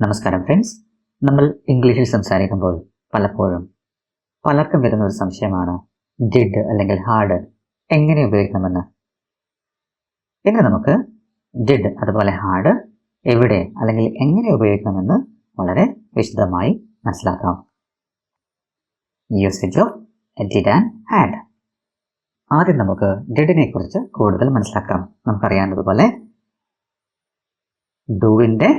നമസ്കാരം ഫ്രണ്ട്സ് നമ്മൾ ഇംഗ്ലീഷിൽ സംസാരിക്കുമ്പോൾ പലപ്പോഴും പലർക്കും വരുന്ന ഒരു സംശയമാണ് ഡിഡ് അല്ലെങ്കിൽ ഹാർഡ് എങ്ങനെ ഉപയോഗിക്കണമെന്ന്. ഇന്ന് നമുക്ക് ഡിഡ് അതുപോലെ ഹാർഡ് എവിടെ അല്ലെങ്കിൽ എങ്ങനെ ഉപയോഗിക്കണമെന്ന് വളരെ വിശദമായി മനസ്സിലാക്കാം. Usage of did and had ആദ്യം നമുക്ക് ഡിഡിനെ കുറിച്ച് കൂടുതൽ മനസ്സിലാക്കാം. നമുക്കറിയാവുന്നതുപോലെ ഡൂവിന്റെ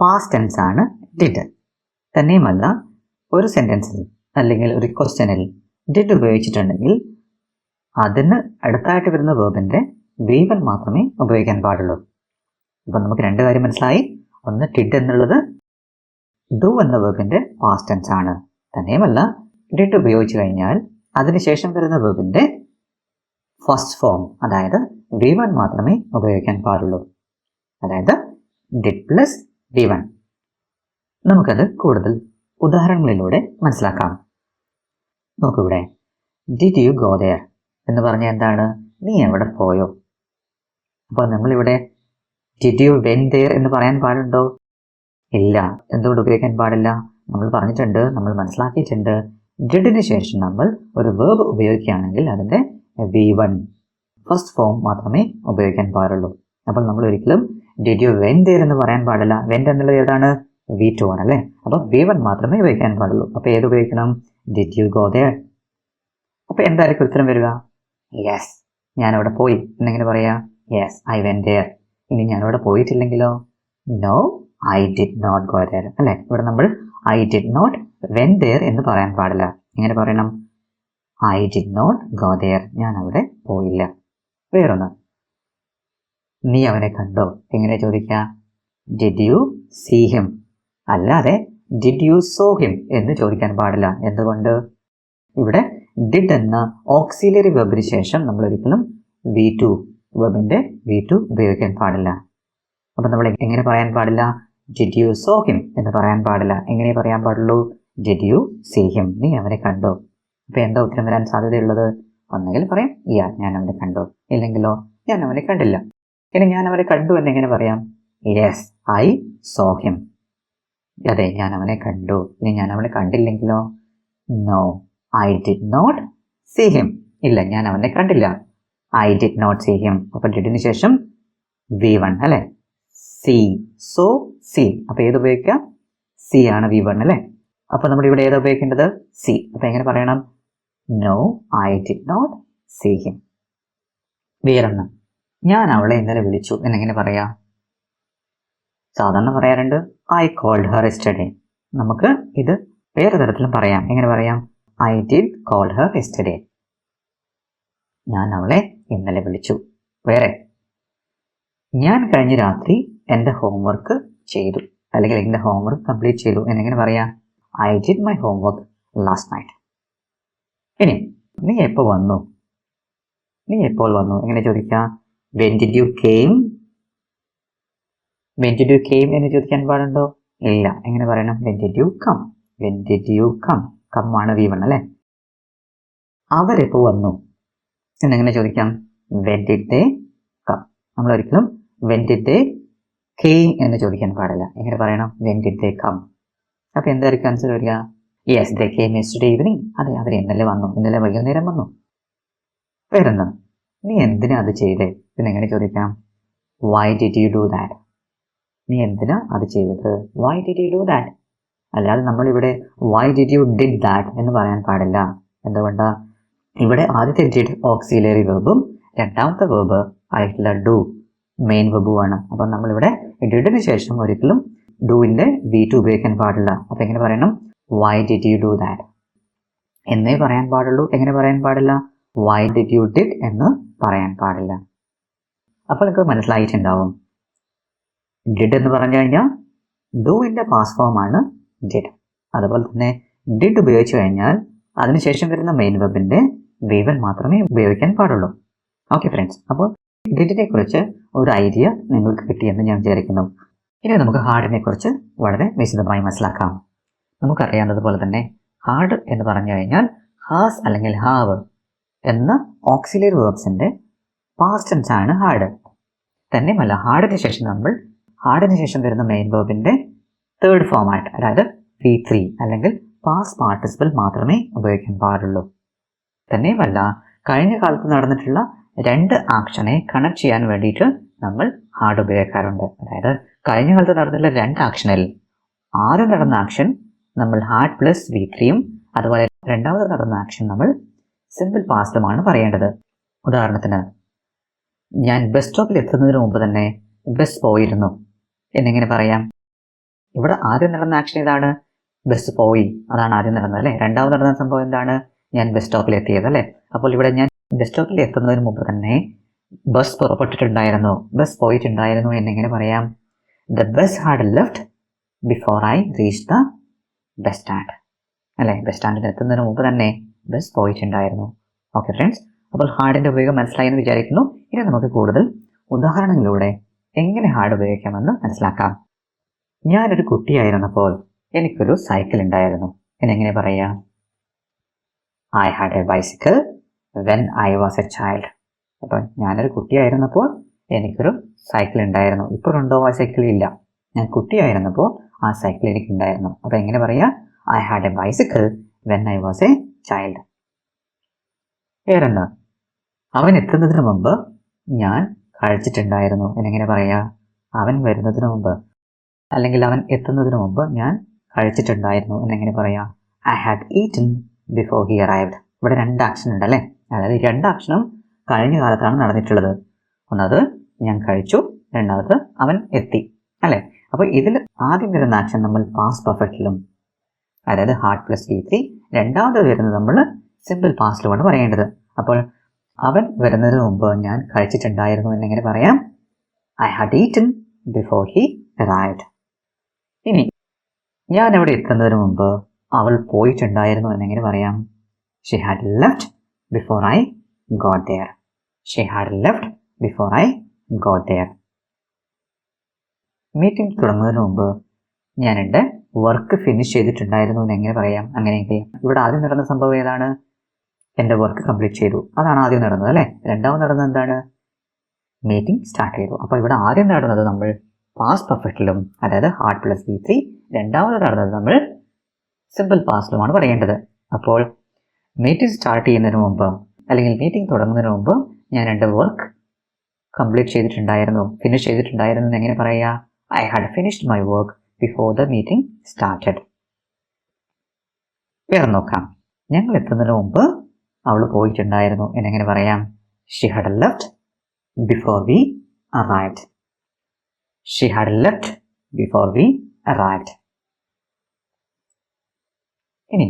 പാസ്റ്റ് ടെൻസ് ആണ് ഡിഡ് തന്നെയുമല്ല ഒരു സെന്റൻസിൽ അല്ലെങ്കിൽ ഒരു ക്വസ്റ്റ്യനിൽ ഡിഡ് ഉപയോഗിച്ചിട്ടുണ്ടെങ്കിൽ അതിന് അടുത്തായിട്ട് വരുന്ന വേബിന്റെ വീവൽ മാത്രമേ ഉപയോഗിക്കാൻ പാടുള്ളൂ. അപ്പം നമുക്ക് രണ്ട് കാര്യം മനസ്സിലായി. ഒന്ന് ഡിഡ് എന്നുള്ളത് ഡു എന്ന വേബിന്റെ പാസ്റ്റ് ടെൻസ് ആണ്. തന്നെയുമല്ല ഡിഡ് ഉപയോഗിച്ച് കഴിഞ്ഞാൽ അതിനുശേഷം വരുന്ന വേബിന്റെ ഫസ്റ്റ് ഫോം അതായത് വി വൺ മാത്രമേ ഉപയോഗിക്കാൻ പാടുള്ളൂ. അതായത് ഡിഡ് പ്ലസ് വി വൺ. നമുക്കത് കൂടുതൽ ഉദാഹരണങ്ങളിലൂടെ മനസ്സിലാക്കാം. നോക്കിവിടെ. ഡിഡ് യു ഗോ ദയർ എന്ന് പറഞ്ഞാൽ എന്താണ്? നീ എവിടെ പോയോ? അപ്പോൾ നമ്മളിവിടെ ഡിഡ് യു വെൻ ദയർ എന്ന് പറയാൻ പാടുണ്ടോ? ഇല്ല. എന്തുകൊണ്ട് ഉപയോഗിക്കാൻ പാടില്ല? നമ്മൾ പറഞ്ഞിട്ടുണ്ട് നമ്മൾ മനസ്സിലാക്കിയിട്ടുണ്ട്. ഡിഡിന് ശേഷം നമ്മൾ ഒരു വേർബ് ഉപയോഗിക്കുകയാണെങ്കിൽ അതിന്റെ വി വൺ. ഫസ്റ്റ് ഫോം മാത്രമേ ഉപയോഗിക്കാൻ പാടുള്ളൂ. അപ്പോൾ നമ്മൾ ഒരിക്കലും ഡിഡ് യു വെൻ ദയർ എന്ന് പറയാൻ പാടില്ല. വെൻ എന്നുള്ളത് ഏതാണ്? വി ടു ആണ് അല്ലേ? അപ്പോൾ വി വൺ മാത്രമേ ഉപയോഗിക്കാൻ പാടുള്ളൂ. അപ്പോൾ ഏത് ഉപയോഗിക്കണം? ഡിഡ് യു ഗോ ദേ അപ്പോൾ എന്തായിരിക്കും ഉത്തരം വരിക? യെസ് ഞാനവിടെ പോയി. എന്നെങ്ങനെ പറയാ? യെസ് ഐ വെൻ ദെയർ ഇനി ഞാൻ അവിടെ പോയിട്ടില്ലെങ്കിലോ? No I did not go there അല്ലേ? ഇവിടെ നമ്മൾ I did not went there എന്ന് പറയാൻ പാടില്ല. എങ്ങനെ പറയണം? I did not go there ഞാൻ അവിടെ പോയില്ല. വേറൊന്ന്. നീ അവനെ കണ്ടോ? എങ്ങനെ ചോദിക്കുക ഡിഡ് യു സീ ഹിം അല്ലാതെ ഡിഡ് യു സോ ഹിം എന്ന് ചോദിക്കാൻ പാടില്ല. എന്തുകൊണ്ട്? ഇവിടെ ഡിഡ് എന്ന ഓക്സിലറി വെബിന് ശേഷം നമ്മൾ ഒരിക്കലും വി ടു വെബിന്റെ വി ടു ഉപയോഗിക്കാൻ പാടില്ല. അപ്പൊ നമ്മൾ എങ്ങനെ പറയാൻ പാടില്ല? ഡിഡ് യു സോ ഹിം എന്ന് പറയാൻ പാടില്ല. എങ്ങനെ പറയാൻ പാടുള്ളൂ? ഡിഡ് യു സീ ഹിം നീ അവനെ കണ്ടോ? അപ്പോൾ എന്താ ഉത്തരം വരാൻ സാധ്യതയുള്ളത്? ഒന്നെങ്കിൽ പറയാം യാ ഞാൻ അവനെ കണ്ടോ? ഇല്ലെങ്കിലോ ഞാൻ അവനെ കണ്ടില്ല. ഇനി ഞാൻ അവനെ കണ്ടു എന്ന് എങ്ങനെ പറയാം? യെസ് ഐ സോ ഹിം അതെ ഞാൻ അവനെ കണ്ടു. ഇനി ഞാൻ അവനെ കണ്ടില്ലെങ്കിലോ? No I did not see him ഇല്ല ഞാൻ അവനെ കണ്ടില്ല. I did not see him അപ്പൊ ഡിഡിന് ശേഷം വി വൺ അല്ലെ? സി സോ സി അപ്പൊ ഏത് ഉപയോഗിക്കാം? സി ആണ് വി വൺ അല്ലെ? അപ്പൊ നമ്മൾ ഇവിടെ ഏതാ ഉപയോഗിക്കേണ്ടത്? സി അപ്പൊ എങ്ങനെ പറയണം? No I did not see him വേറൊന്ന്. ഞാൻ അവളെ ഇന്നലെ വിളിച്ചു. എന്നെങ്ങനെ പറയാം? സാധാരണ പറയാറുണ്ട് ഐ കോൾഡ് ഹർ എസ്റ്റഡേ നമുക്ക് ഇത് വേറെ തരത്തിലും പറയാം. എങ്ങനെ പറയാം? I did call her yesterday ഞാൻ അവളെ ഇന്നലെ വിളിച്ചു. വേറെ. ഞാൻ കഴിഞ്ഞ രാത്രി എന്റെ ഹോംവർക്ക് ചെയ്തു. അല്ലെങ്കിൽ എന്റെ ഹോംവർക്ക് കംപ്ലീറ്റ് ചെയ്തു. എന്നെങ്ങനെ പറയാം? I did my homework last night ഇനി നീ എപ്പോൾ വന്നു? നീ എപ്പോൾ വന്നു? എങ്ങനെ ചോദിക്കാം? When did you came? When did you came എന്ന് ചോദിക്കാൻ പാടുണ്ടോ? ഇല്ല. എങ്ങനെ പറയണം? When did you come? When did you come? Come ആണ് വി വൺ അല്ലേ? അവരെപ്പോ വന്നു. എന്നെങ്ങനെ ചോദിക്കാം? When did they come? നമ്മൾ ഒരിക്കലും when did they came എന്ന് ചോദിക്കാൻ പാടില്ല. എങ്ങനെ പറയണം? When did they come? അപ്പോൾ എന്തായിരിക്കും ആൻസർ വരിക? Yes they came yesterday evening അതെ അവർ ഇന്നലെ വന്നു. ഇന്നലെ വൈകുന്നേരം വന്നു. വേറെന്താ? നീ എന്തിനാ അത് ചെയ്തേ? പിന്നെ എങ്ങനെ ചോദിക്കാം? Why did you do that നീ എന്തിനാ അത് ചെയ്തത്? Why did you do that അല്ലാതെ നമ്മളിവിടെ why did you did that എന്ന് പറയാൻ പാടില്ല. എന്തുകൊണ്ടാ? ഇവിടെ ആദ്യത്തെ ഡിഡ് ഓക്സിലറി വെർബും രണ്ടാമത്തെ വെർബ് ആയിട്ടുള്ള ഡു മെയിൻ വെബുമാണ് അപ്പം നമ്മളിവിടെ ഡിഡിന് ശേഷം ഒരിക്കലും ഡൂവിന്റെ വി ടു ഉപയോഗിക്കാൻ പാടില്ല. അപ്പം എങ്ങനെ പറയണം? Why did you do that എന്നേ പറയാൻ പാടുള്ളൂ. എങ്ങനെ പറയാൻ പാടില്ല? വൈ ഡിഡ് യു ഡിഡ് എന്ന് പറയാൻ പാടില്ല. അപ്പോൾ നിങ്ങൾക്ക് മനസ്സിലായിട്ടുണ്ടാവും. ഡിഡ് എന്ന് പറഞ്ഞു കഴിഞ്ഞാൽ ഡൂവിന്റെ പാസ് ഫോമാണ് ഡിഡ് അതുപോലെ തന്നെ ഡിഡ് ഉപയോഗിച്ചു കഴിഞ്ഞാൽ അതിനുശേഷം വരുന്ന മെയിൻ വെബിന്റെ വേവൻ മാത്രമേ ഉപയോഗിക്കാൻ പാടുള്ളൂ. ഓക്കെ ഫ്രണ്ട്സ് അപ്പോൾ ഡിഡിനെ കുറിച്ച് ഒരു ഐഡിയ നിങ്ങൾക്ക് കിട്ടിയെന്ന് ഞാൻ വിചാരിക്കുന്നു. ഇനി നമുക്ക് ഹാർഡിനെ കുറിച്ച് വളരെ വിശദമായി മനസ്സിലാക്കാം. നമുക്കറിയാവുന്നതുപോലെ തന്നെ ഹാർഡ് എന്ന് പറഞ്ഞു കഴിഞ്ഞാൽ ഹാസ് അല്ലെങ്കിൽ ഹാവ് എന്ന ഓക്സിലറി വേർബ്സിന്റെ പാസ്റ്റ് ആണ് ഹാർഡ് തന്നെയുമല്ല ഹാർഡിന് ശേഷം നമ്മൾ ഹാർഡിന് ശേഷം വരുന്ന മെയിൻ വേർബിന്റെ തേർഡ് ഫോമായിട്ട് അതായത് വി ത്രീ അല്ലെങ്കിൽ പാസ് പാർട്ടിസിപ്പൽ മാത്രമേ ഉപയോഗിക്കാൻ പാടുള്ളൂ. തന്നെയുമല്ല കഴിഞ്ഞ കാലത്ത് നടന്നിട്ടുള്ള രണ്ട് ആക്ഷനെ കണക്ട് ചെയ്യാൻ വേണ്ടിയിട്ട് നമ്മൾ ഹാർഡ് ഉപയോഗിക്കാറുണ്ട്. അതായത് കഴിഞ്ഞ കാലത്ത് നടന്നിട്ടുള്ള രണ്ട് ആക്ഷനിൽ ആദ്യം നടന്ന ആക്ഷൻ നമ്മൾ ഹാർഡ് പ്ലസ് വി ത്രീയും അതുപോലെ രണ്ടാമത് നടന്ന ആക്ഷൻ നമ്മൾ സിമ്പിൾ പാസ്റ്റുമാണ് പറയേണ്ടത്. ഉദാഹരണത്തിന് ഞാൻ ബസ് സ്റ്റോപ്പിൽ എത്തുന്നതിന് മുമ്പ് തന്നെ ബസ് പോയിരുന്നു. എന്നിങ്ങനെ പറയാം. ഇവിടെ ആദ്യം നടന്ന ആക്ഷൻ ഇതാണ് ബസ് പോയി. അതാണ് ആദ്യം നടന്നത് അല്ലേ? രണ്ടാമത് നടന്ന സംഭവം എന്താണ്? ഞാൻ ബസ് സ്റ്റോപ്പിൽ എത്തിയത് അല്ലേ? അപ്പോൾ ഇവിടെ ഞാൻ ബസ് സ്റ്റോപ്പിൽ എത്തുന്നതിന് മുമ്പ് തന്നെ ബസ് പുറപ്പെട്ടിട്ടുണ്ടായിരുന്നു. ബസ് പോയിട്ടുണ്ടായിരുന്നു എന്നിങ്ങനെ പറയാം. The bus had left before I reach the bus stand അല്ലേ? ബസ് സ്റ്റാൻഡിൽ എത്തുന്നതിന് മുമ്പ് തന്നെ ബസ് പോയിട്ടുണ്ടായിരുന്നു. ഓക്കെ ഫ്രണ്ട്സ് അപ്പോൾ ഹാർഡിന്റെ ഉപയോഗം മനസ്സിലായി എന്ന് വിചാരിക്കുന്നു. ഇനി നമുക്ക് കൂടുതൽ ഉദാഹരണങ്ങളിലൂടെ എങ്ങനെ ഹാർഡ് ഉപയോഗിക്കാമെന്ന് മനസ്സിലാക്കാം. ഞാനൊരു കുട്ടിയായിരുന്നപ്പോൾ എനിക്കൊരു സൈക്കിൾ ഉണ്ടായിരുന്നു. എന്നെങ്ങനെ പറയാം? I had a bicycle when I was a child അപ്പം ഞാനൊരു കുട്ടിയായിരുന്നപ്പോൾ എനിക്കൊരു സൈക്കിൾ ഉണ്ടായിരുന്നു. ഇപ്പോഴുണ്ടോ ആ സൈക്കിൾ? ഇല്ല. ഞാൻ കുട്ടിയായിരുന്നപ്പോൾ ആ സൈക്കിൾ എനിക്കുണ്ടായിരുന്നു. അപ്പോൾ എങ്ങനെ പറയാം? I had a bicycle when I was a child വേറെന്താ? അവൻ എത്തുന്നതിന് മുമ്പ് ഞാൻ കഴിച്ചിട്ടുണ്ടായിരുന്നു. എന്നെങ്ങനെ പറയാ? അവൻ വരുന്നതിന് മുമ്പ്. അല്ലെങ്കിൽ അവൻ എത്തുന്നതിന് മുമ്പ് ഞാൻ കഴിച്ചിട്ടുണ്ടായിരുന്നു. എന്നെങ്ങനെ പറയാ? I had eaten before he arrived ഇവിടെ രണ്ട് ആക്ഷൻ ഉണ്ട് അല്ലേ? അതായത് രണ്ട് ആക്ഷനും കഴിഞ്ഞ കാലത്താണ് നടന്നിട്ടുള്ളത്. ഒന്നത് ഞാൻ കഴിച്ചു. രണ്ടാമത് അവൻ എത്തി. അല്ലേ? അപ്പോൾ ഇതിൽ ആദ്യം വരുന്ന ആക്ഷൻ നമ്മൾ പാസ് പെർഫെക്റ്റിലും അതായത് ഹാർട്ട് പ്ലസ് ഡി ത്രീ രണ്ടാമത് വരുന്നത് നമ്മൾ സിമ്പിൾ പാസ്റ്റിലുമാണ് പറയേണ്ടത്. അപ്പോൾ അവൻ വരുന്നതിന് മുമ്പ് ഞാൻ കഴിച്ചിട്ടുണ്ടായിരുന്നു എന്നെങ്ങനെ പറയാം. I had eaten before he arrived ഇനി ഞാൻ അവിടെ എത്തുന്നതിന് മുമ്പ് അവൾ പോയിട്ടുണ്ടായിരുന്നു എന്നെങ്ങനെ പറയാം. She had left before I got there she had left before I got there meeting തുടങ്ങുന്നതിന് മുമ്പ് ഞാൻ എന്റെ വർക്ക് ഫിനിഷ് ചെയ്തിട്ടുണ്ടായിരുന്നു എന്ന് എങ്ങനെ പറയാം. അങ്ങനെയൊക്കെ ഇവിടെ ആദ്യം നടന്ന സംഭവം ഏതാണ്? എന്റെ വർക്ക് കംപ്ലീറ്റ് ചെയ്തു. അതാണ് ആദ്യം നടന്നത് അല്ലേ? രണ്ടാമത് നടന്നത് എന്താണ്? മീറ്റിംഗ് സ്റ്റാർട്ട് ചെയ്തു. അപ്പോൾ ഇവിടെ ആദ്യം നടന്നത് നമ്മൾ പാസ് പെർഫെക്റ്റിലും അതായത് ഹാർഡ് പ്ലസ് ബി ത്രീ രണ്ടാമത് നടന്നത് നമ്മൾ സിമ്പിൾ പാസ്റ്റിലുമാണ് പറയേണ്ടത്. അപ്പോൾ മീറ്റിംഗ് സ്റ്റാർട്ട് ചെയ്യുന്നതിന് മുമ്പ് അല്ലെങ്കിൽ മീറ്റിംഗ് തുടങ്ങുന്നതിന് മുമ്പ് ഞാൻ എന്റെ വർക്ക് കംപ്ലീറ്റ് ചെയ്തിട്ടുണ്ടായിരുന്നു. ഫിനിഷ് ചെയ്തിട്ടുണ്ടായിരുന്നു എങ്ങനെ പറയുക I had finished my work before the meeting started വേറെ നോക്കാം. ഞങ്ങൾ എത്തുന്നതിന് മുമ്പ് അവൾ പോയിട്ടുണ്ടായിരുന്നു. എന്നെങ്ങനെ പറയാം? She had left before we arrived she had left before we arrived ഇനി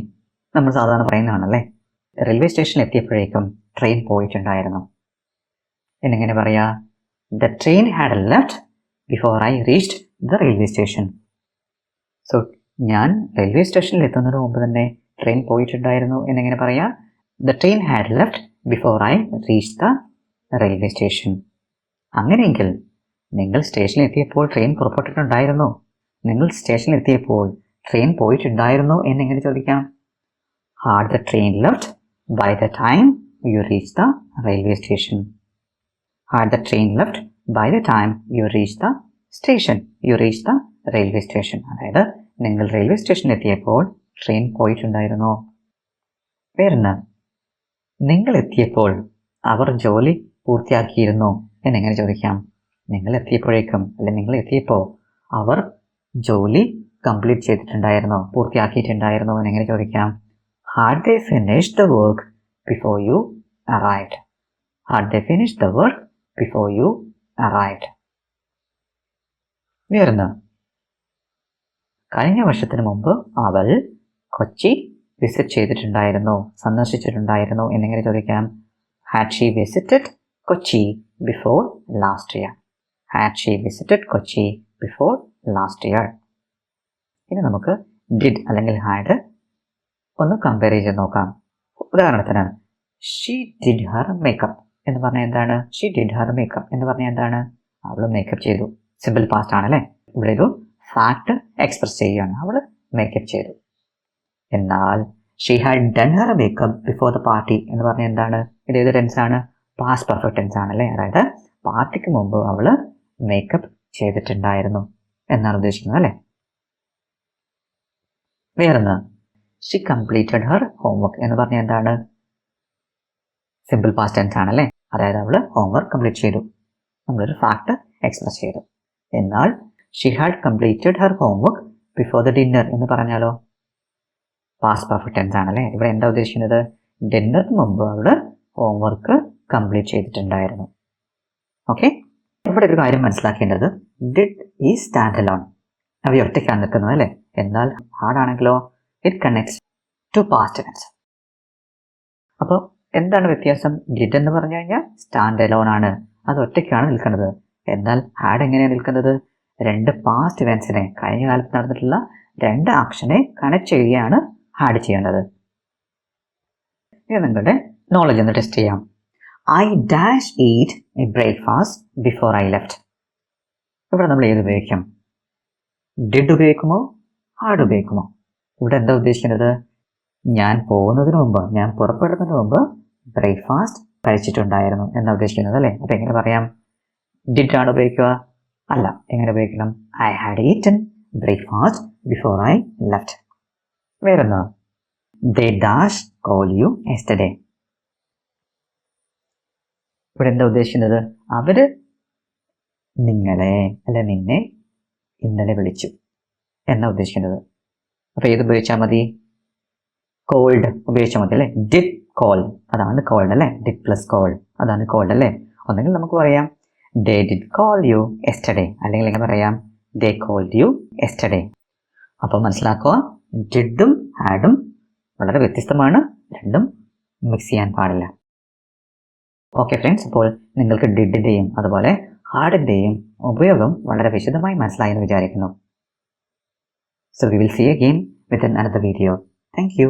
നമ്മൾ സാധാരണ പറയുന്നതാണല്ലേ? റെയിൽവേ സ്റ്റേഷനിൽ എത്തിയപ്പോഴേക്കും ട്രെയിൻ പോയിട്ടുണ്ടായിരുന്നു. എന്നെങ്ങനെ പറയാ? The train had left before I reached the railway station so ഞാൻ റെയിൽവേ സ്റ്റേഷനിൽ എത്തുന്നതിന് മുമ്പ് തന്നെ ട്രെയിൻ പോയിട്ടുണ്ടായിരുന്നു. എന്നെങ്ങനെ പറയാ? The train had left before I reach the railway station അങ്ങനെയെങ്കിൽ നിങ്ങൾ സ്റ്റേഷനിൽ എത്തിയപ്പോൾ ട്രെയിൻ പുറപ്പെട്ടിട്ടുണ്ടായിരുന്നു? നിങ്ങൾ സ്റ്റേഷനിൽ എത്തിയപ്പോൾ ട്രെയിൻ പോയിട്ടുണ്ടായിരുന്നോ എന്നെങ്ങനെ ചോദിക്കാം. Had the train left by the time you reach the railway station had the train left by the time you reach the station you reach the railway station അതായത് നിങ്ങൾ റെയിൽവേ സ്റ്റേഷനിൽ എത്തിയപ്പോൾ ട്രെയിൻ പോയിട്ടുണ്ടായിരുന്നോ? വേറെന്താ നിങ്ങൾ എത്തിയപ്പോൾ അവർ ജോലി പൂർത്തിയാക്കിയിരുന്നോ എന്നെങ്ങനെ ചോദിക്കാം? നിങ്ങൾ എത്തിയപ്പോഴേക്കും അല്ലെ നിങ്ങൾ എത്തിയപ്പോൾ അവർ ജോലി കംപ്ലീറ്റ് ചെയ്തിട്ടുണ്ടായിരുന്നോ? പൂർത്തിയാക്കിയിട്ടുണ്ടായിരുന്നോ എന്നെങ്ങനെ ചോദിക്കാം? Had they finish the work before you arrived had they finish the work before you arrived ഉയർന്ന്. കഴിഞ്ഞ വർഷത്തിന് മുമ്പ് അവൾ കൊച്ചി വിസിറ്റ് ചെയ്തിട്ടുണ്ടായിരുന്നോ? സന്ദർശിച്ചിട്ടുണ്ടായിരുന്നോ? എന്നിങ്ങനെ ചോദിക്കാം. Had she visited Kochi before last year had she visited Kochi before last year ഇനി നമുക്ക് ഡിഡ് അല്ലെങ്കിൽ ഹാഡ് ഒന്ന് കമ്പയർ ചെയ്ത് നോക്കാം. ഉദാഹരണത്തിന് ഷീ ഡിഡ് ഹർ മേക്കപ്പ് എന്ന് പറഞ്ഞാൽ എന്താണ്? ഷീ ഡിഡ് ഹർ മേക്കപ്പ് എന്ന് പറഞ്ഞാൽ എന്താണ്? അവൾ മേക്കപ്പ് ചെയ്തു. സിമ്പിൾ പാസ്റ്റ് ആണല്ലേ? ഇവിടെ ഒരു ഫാക്ട് എക്സ്പ്രസ് ചെയ്യുകയാണ്. അവൾ മേക്കപ്പ് ചെയ്തു. എന്നാൽ she had done her makeup before the party എന്ന് പറഞ്ഞാൽ എന്താണ്? ഇത് ഏത് ടെൻസ് ആണ്? പാസ്റ്റ് പെർഫെക്റ്റ് ടെൻസ് ആണ് അല്ലേ അതായത് പാർട്ടിക്ക് മുമ്പ് അവൾ മേക്കപ്പ് ചെയ്തിട്ടുണ്ടായിരുന്നു എന്നാണ് ഉദ്ദേശിക്കുന്നത് അല്ലേ? വേറൊന്ന് ഷി കംപ്ലീറ്റഡ് ഹർ ഹോംവർക്ക് എന്ന് പറഞ്ഞാൽ എന്താണ്? സിമ്പിൾ പാസ്റ്റ് ടെൻസ് ആണല്ലേ? അതായത് അവൾ ഹോംവർക്ക് കംപ്ലീറ്റ് ചെയ്തു. നമ്മളൊരു ഫാക്ട് എക്സ്പ്രസ് ചെയ്തു. എന്നാൽ she had completed her homework before the dinner എന്ന് പറഞ്ഞാലോ? പാസ്റ്റ് പെർഫെക്റ്റ് ടെൻസ് ആണല്ലേ? ഇവിടെ എന്താ ഉദ്ദേശിക്കുന്നത്? ഡിന്നറിന് മുമ്പ് അവൾ ഹോംവർക്ക് കംപ്ലീറ്റ് ചെയ്തിട്ടുണ്ടായിരുന്നു. ഓക്കെ ഇവിടെ ഒരു കാര്യം മനസ്സിലാക്കേണ്ടത്. ഡിഡ് ഈ സ്റ്റാൻഡ് അലോൺ അവ ഒറ്റയ്ക്കാണ് നിൽക്കുന്നത് അല്ലേ? എന്നാൽ ഹാർഡാണെങ്കിലോ it connects to past tense അപ്പോൾ എന്താണ് വ്യത്യാസം? ഡിഡ് എന്ന് പറഞ്ഞു കഴിഞ്ഞാൽ സ്റ്റാൻഡ് അലോൺ ആണ്. അത് ഒറ്റയ്ക്കാണ് നിൽക്കുന്നത്. എന്നാൽ ഹാഡ് എങ്ങനെയാണ് നിൽക്കുന്നത്? രണ്ട് പാസ്റ്റ് ഇവൻസിനെ കഴിഞ്ഞ കാലത്ത് നടന്നിട്ടുള്ള രണ്ട് ആക്ഷനെ കണക്ട് ചെയ്യുകയാണ് ഹാഡ് ചെയ്യേണ്ടത്. ഇത് നിങ്ങളുടെ നോളജ് ഒന്ന് ടെസ്റ്റ് ചെയ്യാം. I dash eat a breakfast before I left ഇവിടെ നമ്മൾ ഏത് ഉപയോഗിക്കാം? ഡിഡ് ഉപയോഗിക്കുമോ? ഹാർഡ് ഉപയോഗിക്കുമോ? ഇവിടെ എന്താ ഉദ്ദേശിക്കുന്നത്? ഞാൻ പോകുന്നതിന് മുമ്പ് ഞാൻ പുറപ്പെടുന്നതിന് മുമ്പ് ബ്രേക്ക്ഫാസ്റ്റ് കഴിച്ചിട്ടുണ്ടായിരുന്നു എന്നാ ഉദ്ദേശിക്കുന്നത് അല്ലേ? അപ്പൊ എങ്ങനെ പറയാം? ഡിഡ് ആണ് ഉപയോഗിക്കുക? അല്ല എങ്ങനെ ഉപയോഗിക്കണം? I had eaten breakfast before I left വേറൊന്ന്? ദേ കോൾ യു എസ്റ്റഡേ ഇവിടെ എന്താ ഉദ്ദേശിക്കുന്നത്? അവർ നിങ്ങളെ അല്ല നിന്നെ ഇന്നലെ വിളിച്ചു. എന്നാ ഉദ്ദേശിക്കുന്നത്? അപ്പൊ ഏത് ഉപയോഗിച്ചാൽ മതി? കോൾഡ് ഉപയോഗിച്ചാൽ മതി അല്ലേ? Did call. അതാണ് കോൾഡ് അല്ലേ? Did plus call. അതാണ് കോൾഡ് അല്ലേ? ഒന്നെങ്കിൽ നമുക്ക് പറയാം they did call you yesterday അല്ലെങ്കിൽ എങ്ങനെ പറയാം ദേ കോൾഡ് യു എസ്റ്റഡേ അപ്പോൾ മനസ്സിലാക്കുക ഡിഡും ഹാഡും വളരെ വ്യത്യസ്തമാണ്. രണ്ടും മിക്സ് ചെയ്യാൻ പാടില്ല. ഓക്കെ ഫ്രണ്ട്സ് അപ്പോൾ നിങ്ങൾക്ക് ഡിഡിന്റെയും അതുപോലെ ഹാർഡിന്റെയും ഉപയോഗം വളരെ വിശദമായി മനസ്സിലായി എന്ന് വിചാരിക്കുന്നു. So we will see again with another video thank you